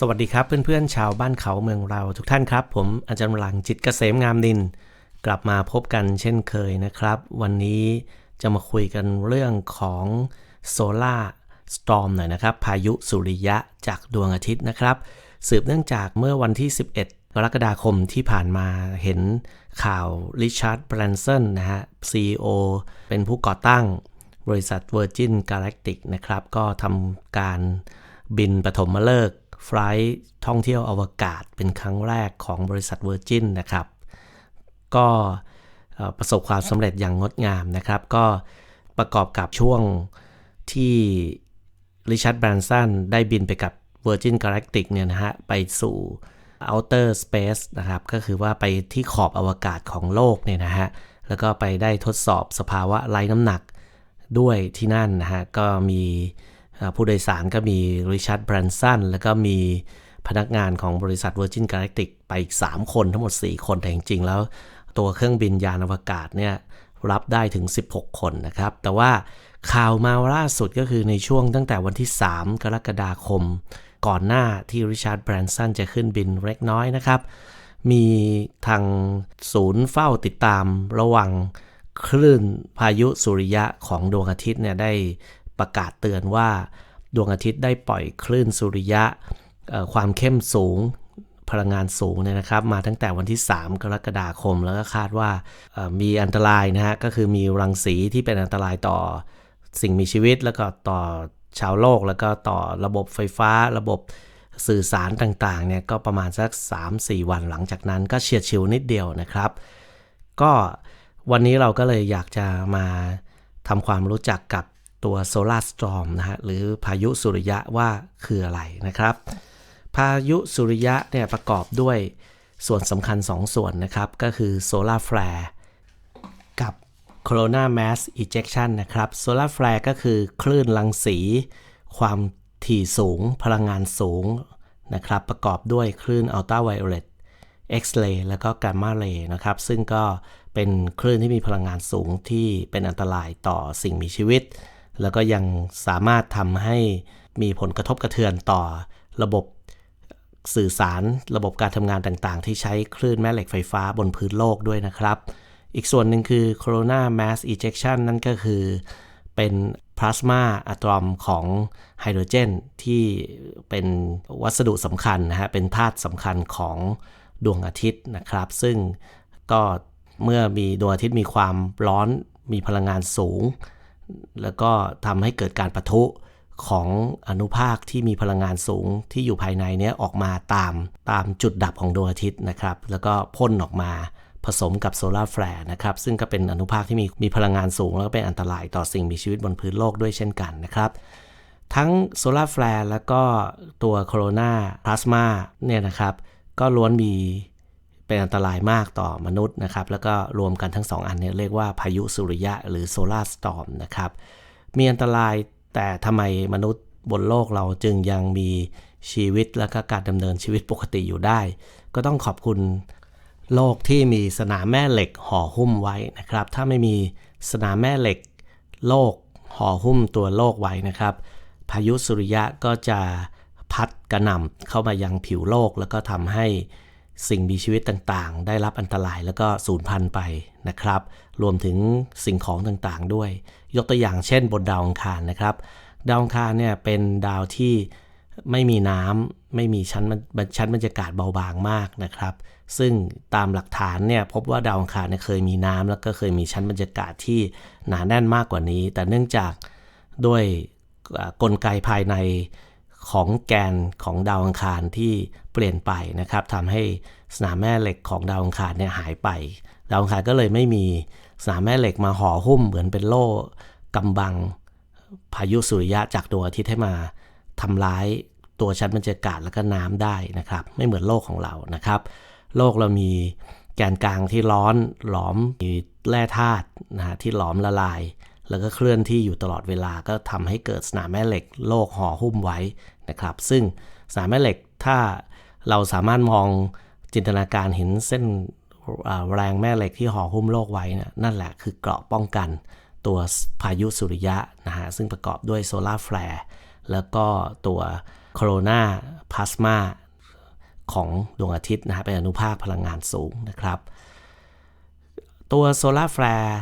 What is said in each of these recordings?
สวัสดีครับเพื่อนๆชาวบ้านเขาเมืองเราทุกท่านครับ ผมอาจารย์หลังจิตเกษมงามดิน กลับมาพบกันเช่นเคยนะครับ วันนี้จะมาคุยกันเรื่องของโซลาร์สตอมหน่อยนะครับ พายุสุริยะจากดวงอาทิตย์นะครับ สืบเนื่องจากเมื่อวันที่ 11 กรกฎาคมที่ผ่านมาเห็นข่าวริชาร์ดแบรนสันนะฮะ CEO เป็นผู้ก่อตั้งบริษัท Virgin Galactic นะครับ ก็ทำการบินปฐมฤกษ์ ไฟล์ท่องเที่ยวอวกาศเป็นครั้งแรกของบริษัท Virgin นะครับ ก็ประสบความสำเร็จอย่างงดงามนะครับ ก็ประกอบกับช่วงที่ริชาร์ดแบรนสันได้บินไปกับ Virgin Galactic เนี่ยนะฮะ ไปสู่ outer space นะครับ ก็คือว่าไปที่ขอบอวกาศของโลกเนี่ยนะฮะ แล้วก็ไปได้ทดสอบสภาวะไร้น้ำหนักด้วยที่นั่นนะฮะ ก็มี ผู้โดยสารก็มีริชาร์ดแบรนสันแล้วก็มีพนักงานของบริษัท Virgin Galactic ไปอีก 3 คนทั้งหมด 4 คนแต่จริงๆ แล้ว ตัวเครื่องบินยานอวกาศเนี่ยรับได้ถึง 16 คนนะครับ แต่ว่าข่าวมาล่าสุดก็คือในช่วงตั้งแต่วันที่ 3 กรกฎาคม ก่อนหน้าที่ริชาร์ดแบรนสันจะขึ้นบินเล็กน้อยนะครับ มีทางศูนย์เฝ้าติดตามระวังคลื่นพายุสุริยะของดวงอาทิตย์เนี่ยได้ ประกาศเตือนว่า ดวงอาทิตย์ได้ปล่อยคลื่นสุริยะความเข้มสูงพลังงานสูงเนี่ยนะครับ มาตั้งแต่วันที่ 3 กรกฎาคมแล้วก็คาดว่ามีอันตรายนะฮะก็คือมีรังสีที่เป็นอันตรายต่อสิ่งมีชีวิต แล้วก็ต่อชาวโลก แล้วก็ต่อระบบไฟฟ้าระบบสื่อสารต่างๆเนี่ยก็ประมาณสัก 3-4 วันหลังจากนั้นก็เฉียดชิวนิดเดียวนะครับ ก็วันนี้เราก็เลยอยากจะมาทำความรู้จักกับ ตัวโซลาร์สตร์มนะฮะหรือพายุสุริยะว่าคืออะไรนะครับ พายุสุริยะเนี่ยประกอบด้วยส่วนสำคัญ 2ส่วนนะครับ ก็คือโซลาร์แฟร์กับโคโรนาแมสอิเจคชันนะครับโซลาร์แฟร์ก็คือคลื่นรังสี ความถี่สูง พลังงานสูงนะครับ ประกอบด้วยคลื่นอัลตราไวโอเลตเอ็กซ์เรย์แล้วก็กมมาเรย์นะครับ ซึ่งก็เป็นคลื่นที่มีพลังงานสูงที่เป็นอันตรายต่อสิ่งมีชีวิต แล้วก็ยังสามารถทำให้มีผลกระทบกระเทือนต่อระบบสื่อสารระบบการทำงานต่างๆ ที่ใช้คลื่นแม่เหล็กไฟฟ้าบนพื้นโลกด้วยนะครับ อีกส่วนหนึ่งคือ Corona Mass Ejection นั่นก็คือ เป็นพลาสมาอะตอมของไฮโดรเจน ที่เป็นวัสดุสำคัญนะฮะ เป็นธาตุสำคัญของดวงอาทิตย์นะครับ ซึ่งก็เมื่อมีดวงอาทิตย์มีความร้อนมีพลังงานสูง แล้วก็ทำให้เกิดการปะทุของอนุภาคที่มีพลังงานสูงที่อยู่ภายในเนี้ยออกมาตามตามจุดดับของดวงอาทิตย์นะครับ แล้วก็พ่นออกมาผสมกับโซลาร์แฟร์นะครับ ซึ่งก็เป็นอนุภาคที่มีมีพลังงานสูง แล้วก็เป็นอันตรายต่อสิ่งมีชีวิตบนพื้นโลกด้วยเช่นกันนะครับ ทั้งโซลาร์แฟร์แล้วก็ตัวโคโรนาพลาสมาเนี่ยนะครับ ก็ล้วนมี เป็นอันตรายมากต่อมนุษย์นะครับ แล้วก็รวมกันทั้ง2อันนี้เรียกว่าพายุสุริยะหรือโซลาร์สตอร์มนะครับ มีอันตรายแต่ทำไมมนุษย์บนโลกเราจึงยังมีชีวิตและก็การดำเนินชีวิตปกติอยู่ได้ ก็ต้องขอบคุณโลกที่มีสนามแม่เหล็กห่อหุ้มไว้นะครับ ถ้าไม่มีสนามแม่เหล็ก โลกห่อหุ้มตัวโลกไว้นะครับ พายุสุริยะก็จะพัดกระหน่ำเข้ามายังผิวโลกแล้วก็ทำให้ สิ่งมีชีวิตต่างๆ ได้รับอันตรายแล้วก็สูญพันธุ์ไปนะครับ รวมถึงสิ่งของต่างๆ ด้วย ยกตัวอย่างเช่นบนดาวอังคารนะครับ ดาวอังคารเนี่ยเป็นดาวที่ไม่มีน้ำไม่มีชั้นชั้นบรรยากาศเบาบางมากนะครับ ซึ่งตามหลักฐานเนี่ยพบว่าดาวอังคารเนี่ยเคยมีน้ำแล้วก็เคยมีชั้นบรรยากาศที่หนาแน่นมากกว่านี้ แต่เนื่องจากด้วยกลไกภายใน ของแกนของดาวอังคารที่เปลี่ยนไปนะครับทำให้สนามแม่เหล็กของดาวอังคารเนี่ยหายไป ดาวอังคารก็เลยไม่มีสนามแม่เหล็กมาห่อหุ้มเหมือนเป็นโล่กำบังพายุสุริยะจากดวงอาทิตย์ให้มาทำร้ายตัวชั้นบรรยากาศแล้วก็น้ำได้นะครับ ไม่เหมือนโลกของเรานะครับ โลกเรามีแกนกลางที่ร้อนหลอมมีแร่ธาตุนะฮะที่หลอมละลาย แล้วก็เคลื่อนที่อยู่ตลอดเวลาก็ทำให้เกิดสนามแม่เหล็กโลกห่อหุ้มไว้ นะครับ ซึ่งสนามแม่เหล็กถ้าเราสามารถมองจินตนาการเห็นเส้นแรงแม่เหล็กที่ห่อหุ้มโลกไว้นะนั่นแหละคือเกราะป้องกันตัวพายุสุริยะนะฮะซึ่งประกอบด้วยโซลาร์แฟร์แล้วก็ตัวโคโรนาพลาสมาของดวงอาทิตย์นะฮะเป็นอนุภาคพลังงานสูงนะครับ ตัวโซลาร์แฟร์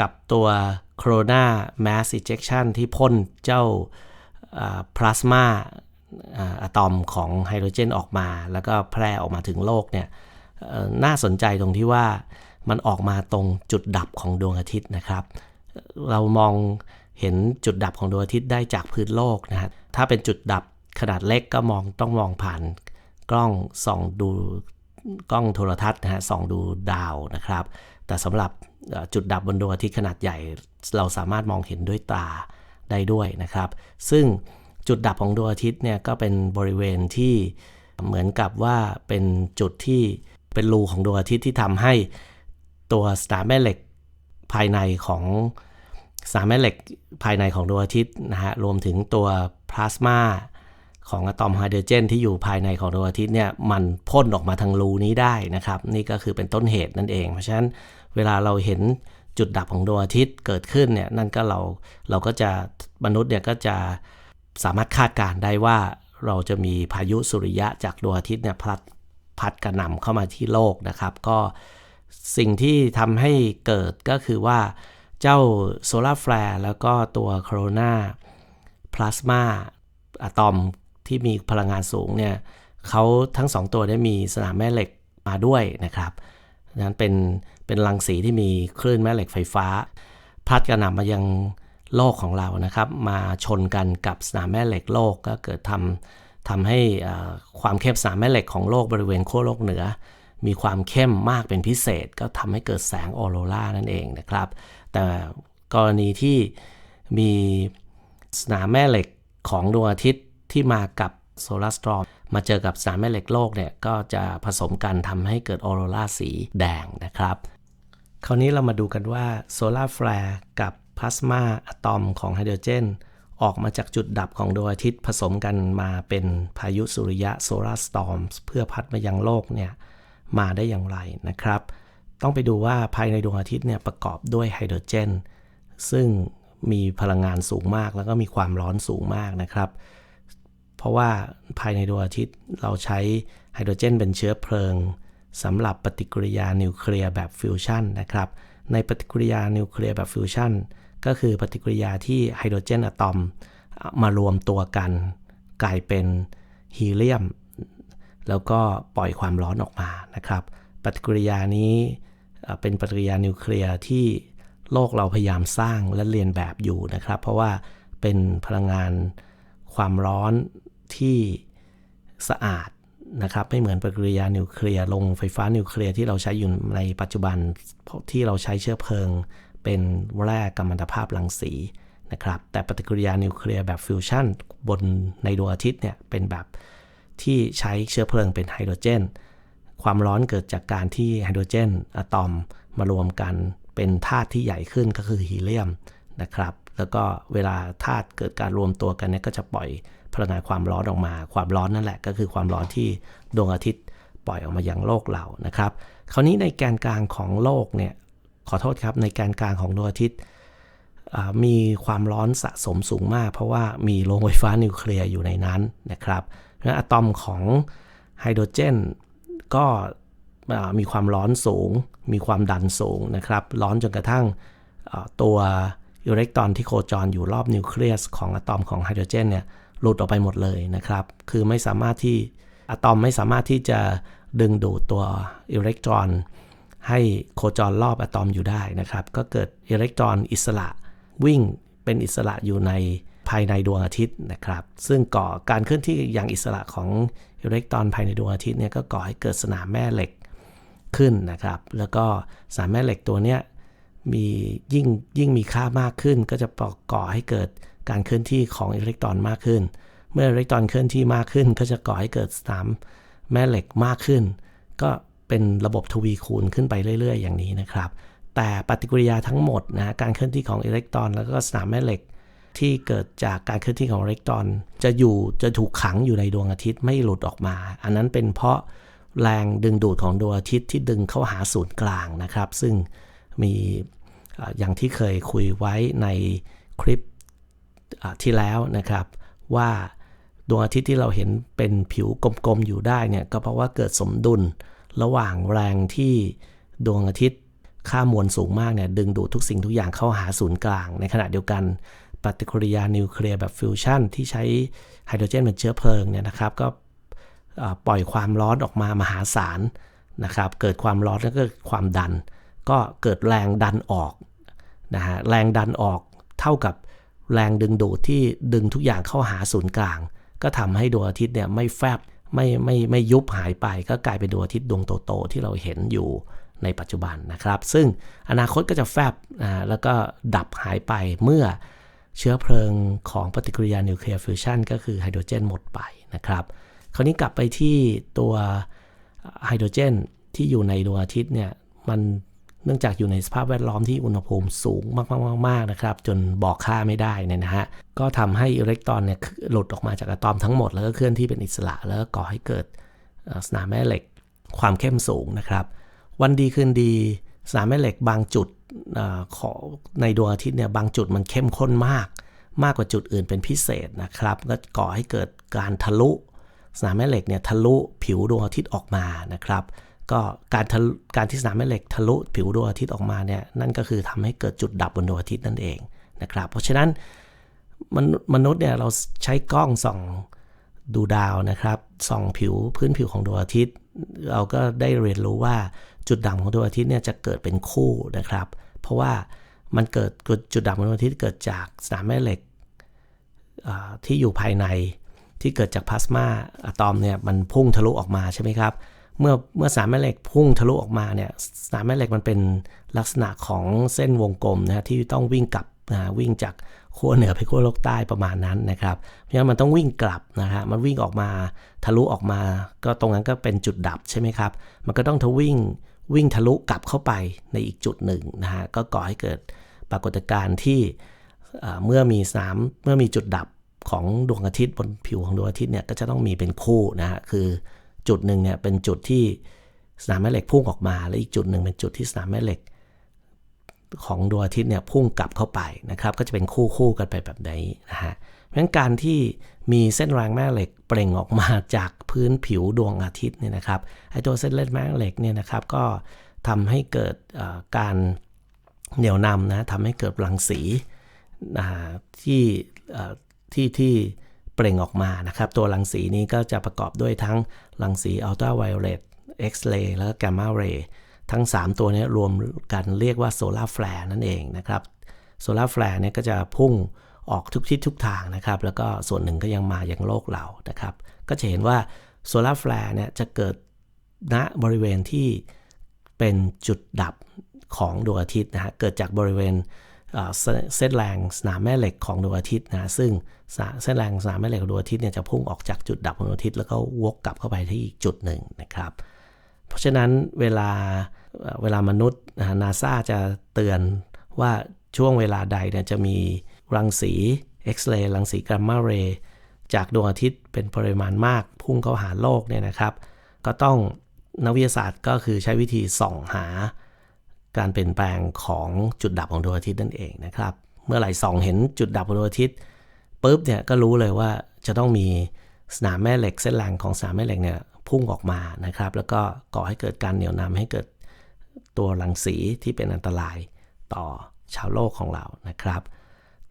กับตัวโคโรนาแมสอิเจคชันที่พ่นเจ้า พลาสมาอะตอมของไฮโดรเจนออกมา แล้วก็แพร่ออกมาถึงโลกเนี่ยน่าสนใจตรงที่ว่ามันออกมาตรงจุดดับของดวงอาทิตย์นะครับ เรามองเห็นจุดดับของดวงอาทิตย์ได้จากพื้นโลกนะฮะถ้าเป็นจุดดับขนาดเล็กก็มองต้องมองผ่านกล้องส่องดูกล้องโทรทัศน์นะฮะส่องดูดาวนะครับ แต่สำหรับจุดดับบนดวงอาทิตย์ขนาดใหญ่ เราสามารถมองเห็นด้วยตา ได้ด้วยนะครับ ซึ่งจุดดับของดวงอาทิตย์เนี่ยก็เป็นบริเวณที่เหมือนกับว่าเป็นจุดที่เป็นรูของดวงอาทิตย์ที่ทำให้ตัวสตารแม่เหล็กภายในของสารแม่เหล็กภายในของดวงอาทิตย์นะฮะรวมถึงตัวพลาสมาของอะตอมไฮโดรเจน ที่อยู่ภายในของดวงอาทิตย์เนี่ยมันพ่นออกมาทางรูนี้ได้นะครับ นี่ก็คือเป็นต้นเหตุนั่นเอง เพราะฉะนั้นเวลาเราเห็น จุดดับของดวงอาทิตย์เกิดขึ้นเนี่ยนั่นก็เราเราก็จะมนุษย์เนี่ยก็จะสามารถคาดการได้ว่าเราจะมีพายุสุริยะจากดวงอาทิตย์เนี่ยพัดพัดกระหน่ำเข้ามาที่โลกนะครับ ก็สิ่งที่ทำให้เกิดก็คือว่าเจ้าโซลาร์แฟร์แล้วก็ตัวโคโรนาพลาสมาอะตอมที่มีพลังงานสูงเนี่ยเขาทั้ง2ตัวได้มีสนามแม่เหล็กมาด้วยนะครับนั้นเป็น เป็นรังสีที่มีคลื่นแม่เหล็กไฟฟ้า พัดกระหน่ำมายังโลกของเรานะครับ มาชนกันกับสนามแม่เหล็กโลกก็เกิดทำทำให้ความเข้มสนามแม่เหล็กของโลกบริเวณขั้วโลกเหนือ มีความเข้มมากเป็นพิเศษ ก็ทำให้เกิดแสงออโรรานั่นเองนะครับ แต่กรณีที่มีสนามแม่เหล็กของดวงอาทิตย์ที่มากับโซลาร์สตรอมมาเจอกับสนารแม่เหล็กโลกเนี่ยก็จะผสมกันทำให้เกิดออโรราสีแดงนะครับ คราวนี้เรามาดูกันว่าโซลาร์แฟร์กับพลาสมาอะตอมของไฮโดรเจน ออกมาจากจุดดับของดวงอาทิตย์ผสมกันมาเป็นพายุสุริยะโซลาร์สตอมเพื่อพัดมายังโลกเนี่ยมาได้อย่างไรนะครับ ต้องไปดูว่าภายในดวงอาทิตย์เนี่ยประกอบด้วยไฮโดรเจน ซึ่งมีพลังงานสูงมากแล้วก็มีความร้อนสูงมากนะครับ เพราะว่าภายในดวงอาทิตย์เราใช้ไฮโดรเจนเป็นเชื้อเพลิง สำหรับปฏิกิริยานิวเคลียร์แบบฟิวชันนะครับ ในปฏิกิริยานิวเคลียร์แบบฟิวชันก็คือปฏิกิริยาที่ไฮโดรเจนอะตอมมารวมตัวกัน กลายเป็นฮีเลียม แล้วก็ปล่อยความร้อนออกมานะครับ ปฏิกิริยานี้เป็นปฏิกิริยานิวเคลียร์ที่โลกเราพยายามสร้างและเรียนแบบอยู่นะครับ เพราะว่าเป็นพลังงานความร้อนที่สะอาด นะครับไม่เหมือนปฏิกิริยานิวเคลียร์ลงไฟฟ้านิวเคลียร์ที่เราใช้อยู่ในปัจจุบันที่เราใช้เชื้อเพลิง เป็นแร่กัมมันตภาพรังสีนะครับแต่ปฏิกิริยานิวเคลียร์แบบฟิวชั่นบนในดวงอาทิตย์เนี่ยเป็นแบบที่ใช้เชื้อเพลิงเป็นไฮโดรเจน ความร้อนเกิดจากการที่ไฮโดรเจนอะตอมมารวมกันเป็นธาตุที่ใหญ่ขึ้นก็คือฮีเลียมนะครับแล้วก็เวลาธาตุเกิดการรวมตัวกันเนี่ยก็จะปล่อย พลังงานความร้อนออกมา ความร้อนนั่นแหละก็คือความร้อนที่ดวงอาทิตย์ปล่อยออกมายังโลกเรานะครับ คราวนี้ในแกนกลางของโลกเนี่ยขอโทษครับในแกนกลางของดวงอาทิตย์มีความร้อนสะสมสูงมาก เพราะว่ามีโรงไฟฟ้านิวเคลียร์อยู่ในนั้นนะครับและอะตอมของไฮโดรเจนก็มีความร้อนสูง มีความดันสูงนะครับ ร้อนจนกระทั่งตัวอิเล็กตรอนที่โคจรอยู่รอบนิวเคลียสของอะตอมของไฮโดรเจนเนี่ย หลุดออกไปหมดเลยนะครับ คือไม่สามารถที่อะตอมไม่สามารถที่จะดึงดูดตัวอิเล็กตรอน ให้โคจรรอบอะตอมอยู่ได้นะครับ ก็เกิดอิเล็กตรอนอิสระวิ่งเป็นอิสระอยู่ในภายในดวงอาทิตย์นะครับ ซึ่งก่อการเคลื่อนที่อย่างอิสระของอิเล็กตรอนภายในดวงอาทิตย์เนี่ยก็ก่อให้เกิดสนามแม่เหล็กขึ้นนะครับ แล้วก็สนามแม่เหล็กตัวเนี้ยมียิ่งยิ่งมีค่ามากขึ้น ก็จะก่อให้เกิด การเคลื่อนที่ของอิเล็กตรอนมากขึ้น เมื่ออิเล็กตรอนเคลื่อนที่มากขึ้น ก็จะก่อให้เกิดสนามแม่เหล็กมากขึ้น ก็เป็นระบบทวีคูณขึ้นไปเรื่อย ๆ อย่างนี้นะครับ แต่ปฏิกิริยาทั้งหมดนะการเคลื่อนที่ของอิเล็กตรอน แล้วก็สนามแม่เหล็กที่เกิดจากการเคลื่อนที่ของอิเล็กตรอน จะอยู่จะถูกขังอยู่ในดวงอาทิตย์ไม่หลุดออกมา อันนั้นเป็นเพราะแรงดึงดูดของดวงอาทิตย์ที่ดึงเข้าหาศูนย์กลางนะครับ ซึ่งมีอย่างที่เคยคุยไว้ในคลิป ที่แล้วนะครับ ว่าดวงอาทิตย์ที่เราเห็นเป็นผิวกลมๆอยู่ได้เนี่ยก็เพราะว่าเกิดสมดุลระหว่างแรงที่ดวงอาทิตย์ค่ามวลสูงมากเนี่ยดึงดูดทุกสิ่งทุกอย่างเข้าหาศูนย์กลาง ในขณะเดียวกันปฏิกิริยานิวเคลียร์แบบฟิวชันที่ใช้ไฮโดรเจนเป็นเชื้อเพลิงเนี่ยนะครับก็ปล่อยความร้อนออกมามหาศาลนะครับเกิดความร้อนแล้วก็ความดัน ก็เกิดแรงดันออกนะฮะแรงดันออกเท่ากับ แรงดึงดูดที่ดึงทุกอย่างเข้าหาศูนย์กลาง ก็ทำให้ดวงอาทิตย์เนี่ยไม่แฟบไม่ไม่ไม่ยุบหายไป ก็กลายเป็นดวงอาทิตย์ดวงโตๆที่เราเห็นอยู่ในปัจจุบันนะครับ ซึ่งอนาคตก็จะแฟบนะแล้วก็ดับหายไปเมื่อเชื้อเพลิงของปฏิกิริยานิวเคลียร์ฟิวชันก็คือไฮโดรเจนหมดไปนะครับ คราวนี้กลับไปที่ตัวไฮโดรเจนที่อยู่ในดวงอาทิตย์เนี่ยมัน นื่องจากอยู่ในสภาพแวดล้อมที่อุณหภูมิสูงมากๆๆนะครับ จนบอกค่าไม่ได้เนี่ยนะฮะ ก็ทำให้อิเล็กตรอนเนี่ยหลุดออกมาจากอะตอมทั้งหมด แล้วก็เคลื่อนที่เป็นอิสระแล้วก็ก่อให้เกิดสนามแม่เหล็กความเข้มสูงนะครับ วันดีคืนดีสนามแม่เหล็กบางจุดขอในดวงอาทิตย์เนี่ยบางจุดมันเข้มข้นมาก มากกว่าจุดอื่นเป็นพิเศษนะครับ ก็ก่อให้เกิดการทะลุสนามแม่เหล็กเนี่ยทะลุผิวดวงอาทิตย์ออกมานะครับ ก็การการที่สนามแม่เหล็กทะลุผิวดวงอาทิตย์ออกมาเนี่ยนั่นก็คือทำให้เกิดจุดดับบนดวงอาทิตย์นั่นเองนะครับ เพราะฉะนั้นมมนุษย์เนี่ยเราใช้กล้องส่องดูดาวนะครับส่องผิวพื้นผิวของดวงอาทิตย์ เราก็ได้เรียนรู้ว่าจุดดำของดวงอาทิตย์เนี่ยจะเกิดเป็นคู่นะครับ เพราะว่ามันเกิดจุดดำของดวงอาทิตย์เกิดจากสนามแม่เหล็กที่อยู่ภายในที่เกิดจากพลาสมาอะตอมเนี่ยมันพุ่งทะลุออกมาใช่ไหมครับ เมื่อเมื่อสามแม่เหล็กพุ่งทะลุออกมาเนี่ยสามแม่เหล็กมันเป็นลักษณะของเส้นวงกลมนะที่ต้องวิ่งกลับนะวิ่งจากขั้วเหนือไปขั้วโลกใต้ประมาณนั้นนะครับ เพราะฉะนั้นมันต้องวิ่งกลับนะฮะมันวิ่งออกมาทะลุออกมา ก็ตรงนั้นก็เป็นจุดดับใช่ไหมครับ มันก็ต้องทวิ่งวิ่งทะลุกลับเข้าไปในอีกจุดหนึ่งนะฮะก็ก่อให้เกิดปรากฏการณ์ที่เมื่อมีสามเมื่อมีจุดดับของดวงอาทิตย์บนผิวของดวงอาทิตย์เนี่ยก็จะต้องมีเป็นคู่นะฮะคือ จุดหนึ่งเนี่ยเป็นจุดที่สนามแม่เหล็กพุ่งออกมา และอีกจุดหนึ่งเป็นจุดที่สนามแม่เหล็กของดวงอาทิตย์เนี่ยพุ่งกลับเข้าไปนะครับ ก็จะเป็นคู่คู่กันไปแบบนี้นะฮะเพราะฉะนั้นการที่มีเส้นแรงแม่เหล็กเปล่งออกมาจากพื้นผิวดวงอาทิตย์เนี่ยนะครับไอตัวเส้นเลือดแม่เหล็กเนี่ยนะครับก็ทำให้เกิดการเหนี่ยวนำนะทำให้เกิดรังสีที่ที่ที่เปล่งออกมานะครับ ตัวรังสีนี้ก็จะประกอบด้วยทั้ง รังสีอัลตราไวโอเลตเอ็กซเรย์แล้วก็แกมมาเรย์ทั้ง 3 ตัวนี้รวมกันเรียกว่าโซลาร์แฟร์นั่นเองนะครับโซลาร์แฟร์เนี่ยก็จะพุ่งออกทุกทิศทุกทางนะครับ แล้วก็ส่วนหนึ่งก็ยังมาอย่างโลกเรานะครับ ก็จะเห็นว่าโซลาร์แฟร์เนี่ยจะเกิดณบริเวณที่เป็นจุดดับของดวงอาทิตย์นะฮะเกิดจากบริเวณ เส้นแรงสนามแม่เหล็กของดวงอาทิตย์นะซึ่งเส้นแรงสนามแม่เหล็กของดวงอาทิตย์เนี่ยจะพุ่งออกจากจุดดับของดวงอาทิตย์แล้วก็วกกลับเข้าไปที่อีกจุดหนึ่งนะครับ เพราะฉะนั้นเวลาเวลามนุษย์นาซาจะเตือนว่าช่วงเวลาใดเนี่ยจะมีรังสีเอ็กซเรย์รังสีแกมมาเรย์จากดวงอาทิตย์เป็นปริมาณมากพุ่งเข้าหาโลกเนี่ยนะครับ ก็ต้องนักวิทยาศาสตร์ก็คือใช้วิธีส่องหา การเปลี่ยนแปลงของจุดดับของดวงอาทิตย์นั่นเองนะครับ เมื่อไหร่ส่องเห็นจุดดับของดวงอาทิตย์ปุ๊บเนี่ยก็รู้เลยว่าจะต้องมีสนามแม่เหล็กเส้นแรงของสนามแม่เหล็กเนี่ยพุ่งออกมานะครับ แล้วก็ก่อให้เกิดการเหนี่ยวนำให้เกิดตัวรังสีที่เป็นอันตรายต่อชาวโลกของเรานะครับ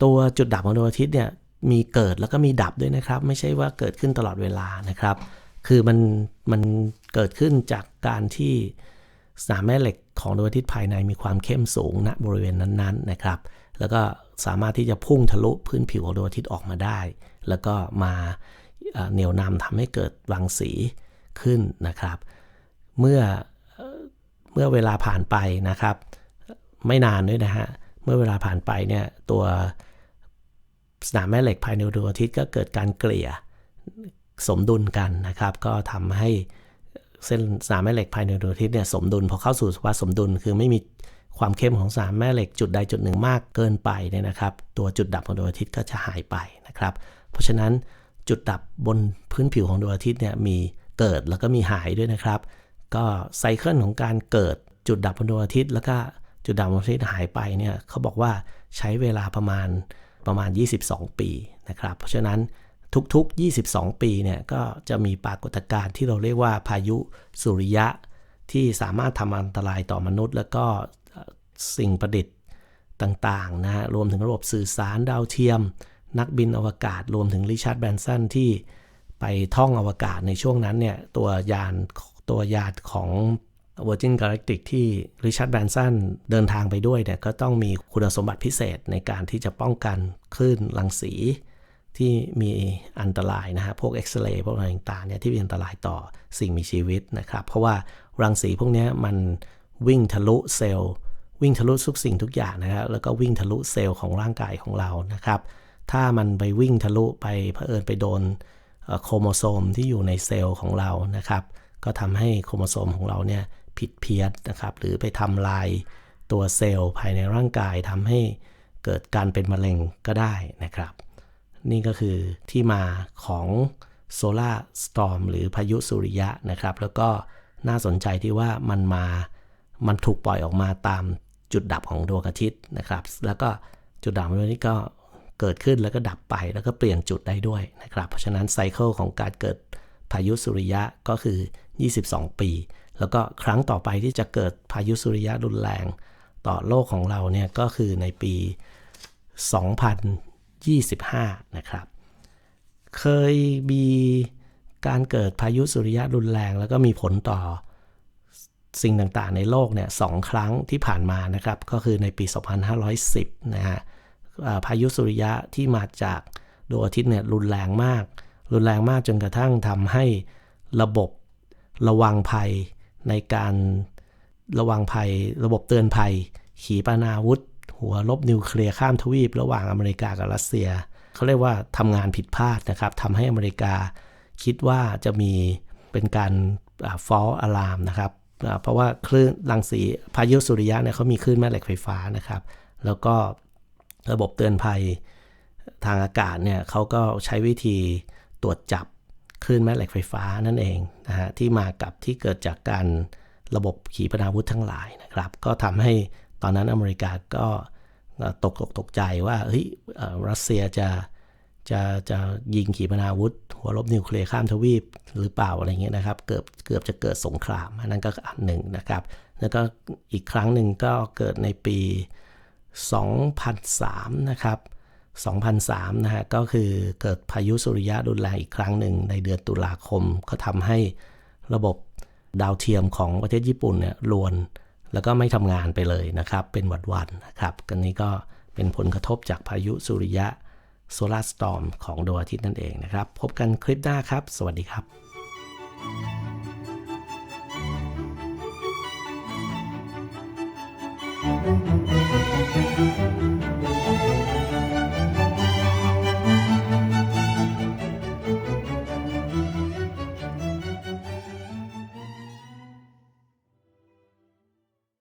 ตัวจุดดับของดวงอาทิตย์เนี่ยมีเกิดแล้วก็มีดับด้วยนะครับ ไม่ใช่ว่าเกิดขึ้นตลอดเวลานะครับ คือมันมันเกิดขึ้นจากการที่ สนามแม่เหล็กของดวงอาทิตย์ภายในมีความเข้มสูงณบริเวณนั้นๆนะครับ แล้วก็สามารถที่จะพุ่งทะลุพื้นผิวของดวงอาทิตย์ออกมาได้ แล้วก็มาเหนี่ยวนำทำให้เกิดรังสีขึ้นนะครับ เมื่อเมื่อเวลาผ่านไปนะครับ ไม่นานด้วยนะฮะเมื่อเวลาผ่านไปเนี่ยตัวสนามแม่เหล็กภายในดวงอาทิตย์ก็เกิดการเกลี่ยสมดุลกันนะครับ ก็ทำให้ เส้นสามแม่เหล็กภายในดวงอาทิตย์เนี่ยสมดุลพอเข้าสู่สภาวะสมดุล คือไม่มีความเข้มของสามแม่เหล็กจุดใดจุดหนึ่งมากเกินไปเนี่ยนะครับ ตัวจุดดับของดวงอาทิตย์ก็จะหายไปนะครับ เพราะฉะนั้นจุดดับบนพื้นผิวของดวงอาทิตย์เนี่ยมีเกิดแล้วก็มีหายด้วยนะครับ ก็ไซเคิลของการเกิดจุดดับบนดวงอาทิตย์ แล้วก็จุดดับบนดวงอาทิตย์หายไปเนี่ยเขาบอกว่าใช้เวลาประมาณประมาณ 22 ปีนะครับ เพราะฉะนั้น ทุกๆ 22 ปีเนี่ยก็จะมีปรากฏการณ์ที่เราเรียกว่าพายุสุริยะ ที่สามารถทำอันตรายต่อมนุษย์ แล้วก็สิ่งประดิษฐ์ต่างๆนะฮะรวมถึงระบบสื่อสารดาวเทียม นักบินอวกาศรวมถึงริชาร์ดแบรนสันที่ไปท่องอวกาศในช่วงนั้นเนี่ย ตัวยานตัวยานของ Virgin Galactic ที่ริชาร์ดแบรนสันเดินทางไปด้วยเนี่ย ก็ต้องมีคุณสมบัติพิเศษในการที่จะป้องกันคลื่นรังสี ที่มีอันตรายนะฮะพวกเอ็กซเรย์พวกอะไรต่างๆเนี่ยที่มีอันตรายต่อสิ่งมีชีวิตนะครับ เพราะว่ารังสีพวกนี้มันวิ่งทะลุเซลล์วิ่งทะลุทุกสิ่งทุกอย่างนะครับแล้วก็วิ่งทะลุเซลล์ของร่างกายของเรานะครับ ถ้ามันไปวิ่งทะลุไปเผอิญไปโดนโครโมโซมที่อยู่ในเซลล์ของเรานะครับ ก็ทำให้โครโมโซมของเราเนี่ยผิดเพี้ยนนะครับ หรือไปทำลายตัวเซลล์ภายในร่างกายทำให้เกิดการเป็นมะเร็งก็ได้นะครับ นี่ก็คือที่มาของโซลาสตอมหรือพายุสุริยะนะครับ แล้วก็น่าสนใจที่ว่ามันมา มันถูกปล่อยออกมาตามจุดดับของดวงอาทิตย์นะครับ แล้วก็จุดดับของดวงอาทิตย์ก็เกิดขึ้นแล้วก็ดับไปแล้วก็เปลี่ยนจุดได้ด้วยนะครับ เพราะฉะนั้นไซเคิลของการเกิดพายุสุริยะก็คือ 22 ปี แล้วก็ครั้งต่อไปที่จะเกิดพายุสุริยะรุนแรง ต่อโลกของเราเนี่ยก็คือในปี 25 นะครับ เคยมีการเกิดพายุสุริยะรุนแรง แล้วก็มีผลต่อสิ่งต่างๆในโลกเนี่ยสองครั้งที่ผ่านมานะครับ ก็คือในปี 2510 นะฮะอ่าพายุสุริยะที่มาจากดวงอาทิตย์เนี่ยรุนแรงมาก รุนแรงมากจนกระทั่งทำให้ระบบระวังภัยในการระวังภัย ระบบเตือนภัย ขีปนาวุธ หัวลบนิวเคลียร์ข้ามทวีป ระหว่างอเมริกากับรัสเซียเขาเรียกว่าทำงานผิดพลาดนะครับทำให้อเมริกาคิดว่าจะมีเป็นการฟอลอะลามนะครับเพราะว่าคลื่นรังสีพายุสุริยะเนี่ยเขามีคลื่นแม่เหล็กไฟฟ้านะครับ แล้วก็ระบบเตือนภัยทางอากาศเนี่ยเขาก็ใช้วิธีตรวจจับคลื่นแม่เหล็กไฟฟ้านั่นเองนะฮะที่มากับที่เกิดจากการระบบขีปนาวุธทั้งหลายนะครับ ก็ทำให้ ตอนนั้นอเมริกาก็ตกอกตกใจว่าเฮ้ยรัสเซียจะจะจะยิงขีปนาวุธ หัวลบนิวเคลียร์ข้ามทวีปหรือเปล่าอะไรเงี้ยนะครับ เกือบเกือบจะเกิดสงครามอันนั้นก็อันหนึ่งนะครับ แล้วก็อีกครั้งหนึ่งก็เกิดในปี 2003 นะครับ 2003 นะฮะก็คือเกิดพายุสุริยะรุนแรงอีกครั้งหนึ่งในเดือนตุลาคมก็ทำให้ระบบดาวเทียมของประเทศญี่ปุ่นเนี่ยรวน แล้วก็ไม่ทำงานไปเลยนะครับ เป็นวัดวันนะครับกันนี้ก็เป็นผลกระทบจากพายุสุริยะโซลาร์สตอร์มของดวงอาทิตย์นั่นเองนะครับ พบกันคลิปหน้าครับ สวัสดีครับ